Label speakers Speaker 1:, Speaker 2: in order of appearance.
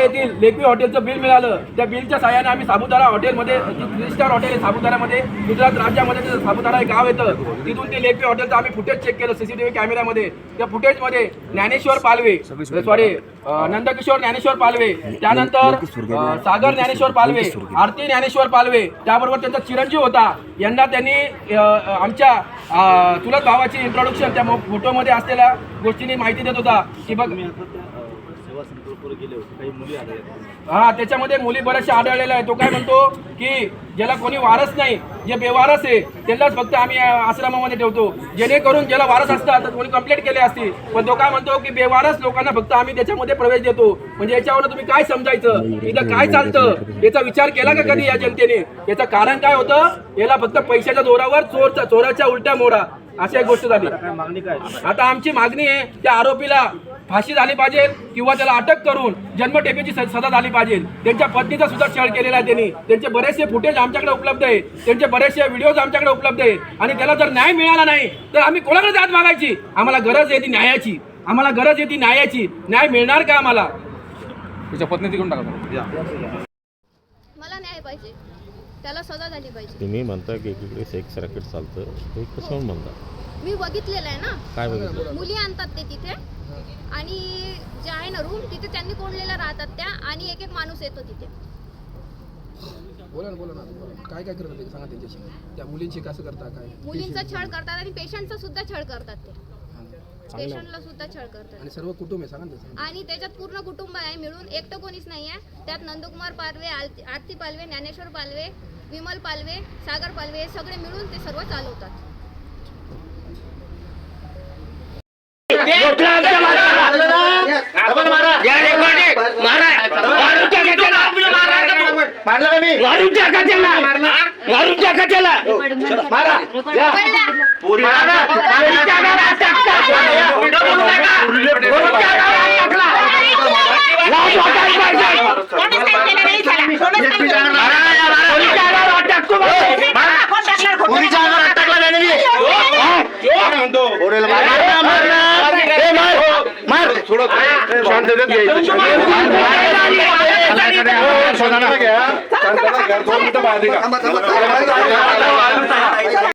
Speaker 1: येथील लेकवी हॉटेलचं बिल मिळालं. त्या बिलच्या साह्याने आम्ही सापुतारा हॉटेलमध्ये थ्री स्टार हॉटेल आहे सापुताऱ्यामध्ये गुजरात राज्यामध्ये सापुतारा हे गाव येतं तिथून ते लेकवी हॉटेलचं आम्ही फुटेज चेक केलं सीसीटीव्ही कॅमेऱ्यामध्ये त्या फुटेजमध्ये ज्ञानेश्वर पालवे सॉरी नंदकिशोर ज्ञानेश्वर पालवे त्यानंतर सागर ज्ञानेश्वर पालवे आरती ज्ञानेश्वर पालवे त्याबरोबर त्यांचा चिरंजीव होता. यांना त्यांनी आमच्या चुलत भावाची इंट्रोडक्शन त्या फोटोमध्ये असलेल्या गोष्टींनी माहिती देत होता. की बघ हा त्याच्यामध्ये मुली बऱ्याचशा आढळलेल्या आहे तो काय म्हणतो की ज्याला कोणी वारस नाही जे बेवारस आहे त्यांनाच फक्त आम्ही आश्रमामध्ये ठेवतो. जेणेकरून ज्याला वारस असतात तर कोणी कंप्लेंट केली असती पण तो काय म्हणतो की बेवारस लोकांना फक्त आम्ही त्याच्यामध्ये प्रवेश देतो. म्हणजे याच्यावर तुम्ही काय समजायचं? इथं काय चालतं? याचा विचार केला का कधी या जनतेने? याचं कारण काय होतं? याला फक्त पैशाच्या जोरावर चोरचा चोराच्या उलट्या मोडा अशी एक गोष्ट झाली. आता आमची मागणी आहे त्या आरोपीला फाशी झाली पाहिजे किंवा त्याला अटक करून जन्मठेपेची स- सजा झाली पाहिजे. त्यांच्या पत्नीचा सुद्धा छळ केलेला आहे त्यांनी. त्यांचे बरेचसे फुटेज आमच्याकडे उपलब्ध आहे. त्यांचे बरेचसे व्हिडिओज आमच्याकडे उपलब्ध आहे आणि त्याला जर न्याय मिळाला नाही तर आम्ही कोणाकडे जात मागायची? आम्हाला गरज आहे ती न्यायाची. आम्हाला गरज आहे ती न्यायाची. न्याय मिळणार का आम्हाला?
Speaker 2: त्याच्या
Speaker 3: पत्नी
Speaker 2: तिकडून टाका
Speaker 4: मला
Speaker 5: न्याय पाहिजे. त्याला सजा झाली पाहिजे.
Speaker 6: तुम्ही म्हणता की एकीकडे सेक्स रॅकेट चालतं. ते कसं म्हणता?
Speaker 5: मी बघितलेलं आहे ना.
Speaker 6: काय बघितलं?
Speaker 7: मुली
Speaker 5: आणतात ते तिथे. आणि जे आहे ना रूम तिथे त्यांनी कोंडलेल्या राहतात त्या आणि एक एक माणूस येतो तिथे.
Speaker 7: बोला ना बोला ना. काय काय करतात ते? सांगा त्यांच्याशी. त्या मुलींशी कसं करता काय? मुलींचा छळ
Speaker 5: करतात आणि पेशंटचा सुद्धा छळ करतात ते. पेशंटला सुद्धा छळ करतात. आणि
Speaker 7: सर्व कुटुंब आहे सांगा ना त्याचं.
Speaker 5: आणि त्याच्यात पूर्ण कुटुंब आहे मिळून एकटं कोणीच नाही आहे. त्यात नंदकुमार पालवे आरती आरती पालवे ज्ञानेश्वर पालवे विमल पालवे सागर पालवे हे सगळे मिळून ते सर्व चालवतात.
Speaker 8: डबल
Speaker 9: मारा
Speaker 8: या रेकॉर्डे मारा मारून टाका त्याला
Speaker 9: मारला का
Speaker 8: मी मारून टाका त्याला मारून टाका त्याला
Speaker 10: मारा या
Speaker 8: पुरी मारा मारून टाका हात टाका.
Speaker 11: मारून टाका. मारून टाका,
Speaker 8: हात टाकला. लाज वाटायला पाहिजे.
Speaker 10: मारा या, मारा. पोलीस आल्यावर
Speaker 8: हात टाकतो मागे.
Speaker 10: पोरीच्या अंगावर हात टाकला
Speaker 8: त्याने
Speaker 10: बी. हा?
Speaker 11: पोरीला
Speaker 9: मारा. मारला,
Speaker 8: मारला. ए, मार.
Speaker 9: मार.
Speaker 11: शांतता घ्या. दोन मिनिटं बाहेर